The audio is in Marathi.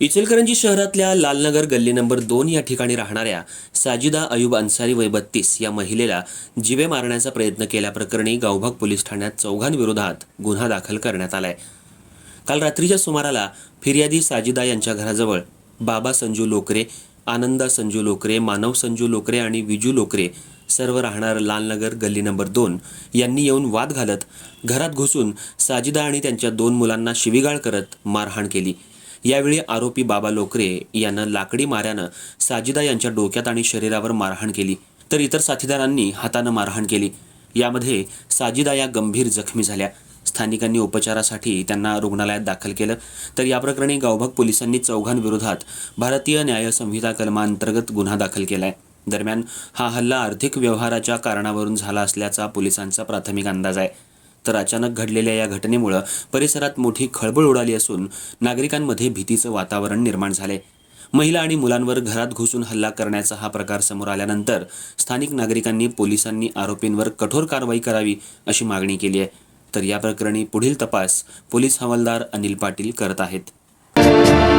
इचलकरंजी शहरातल्या लालनगर गल्ली नंबर दोन या ठिकाणी राहणाऱ्या साजिदा अयुब अन्सारी वय बत्तीस या महिलेला जिवे मारण्याचा प्रयत्न केल्याप्रकरणी गावभाग पोलीस ठाण्यात चौघांविरोधात गुन्हा दाखल करण्यात आलाय. काल रात्रीच्या सुमाराला फिर्यादी साजिदा यांच्या घराजवळ बाबा संजू लोकरे आनंदा संजू लोकरे मानव संजू लोकरे आणि विजू लोकरे सर्व राहणार लालनगर गल्ली नंबर दोन यांनी येऊन वाद घालत घरात घुसून साजिदा आणि त्यांच्या दोन मुलांना शिवीगाळ करत मारहाण केली. यावेळी आरोपी बाबा लोकरे यानं लाकडी माऱ्यानं साजिदा यांच्या डोक्यात आणि शरीरावर मारहाण केली तर इतर साथीदारांनी हातानं मारहाण केली. यामध्ये साजिदा या गंभीर जखमी झाल्या. स्थानिकांनी उपचारासाठी त्यांना रुग्णालयात दाखल केलं तर या प्रकरणी गावभाग पोलिसांनी चौघांविरोधात भारतीय न्याय संहिता कलमांतर्गत गुन्हा दाखल केलाय. दरम्यान हा हल्ला आर्थिक व्यवहाराच्या कारणावरून झाला असल्याचा पोलिसांचा प्राथमिक अंदाज आहे. तर अचानक घडलेल्या या घटनेमुळं परिसरात मोठी खळबळ उडाली असून नागरिकांमध्ये भीतीचं वातावरण निर्माण झालंय. महिला आणि मुलांवर घरात घुसून हल्ला करण्याचा हा प्रकार समोर आल्यानंतर स्थानिक नागरिकांनी पोलिसांनी आरोपींवर कठोर कारवाई करावी अशी मागणी केली आहे. तर या प्रकरणी पुढील तपास पोलीस हवालदार अनिल पाटील करत आहेत.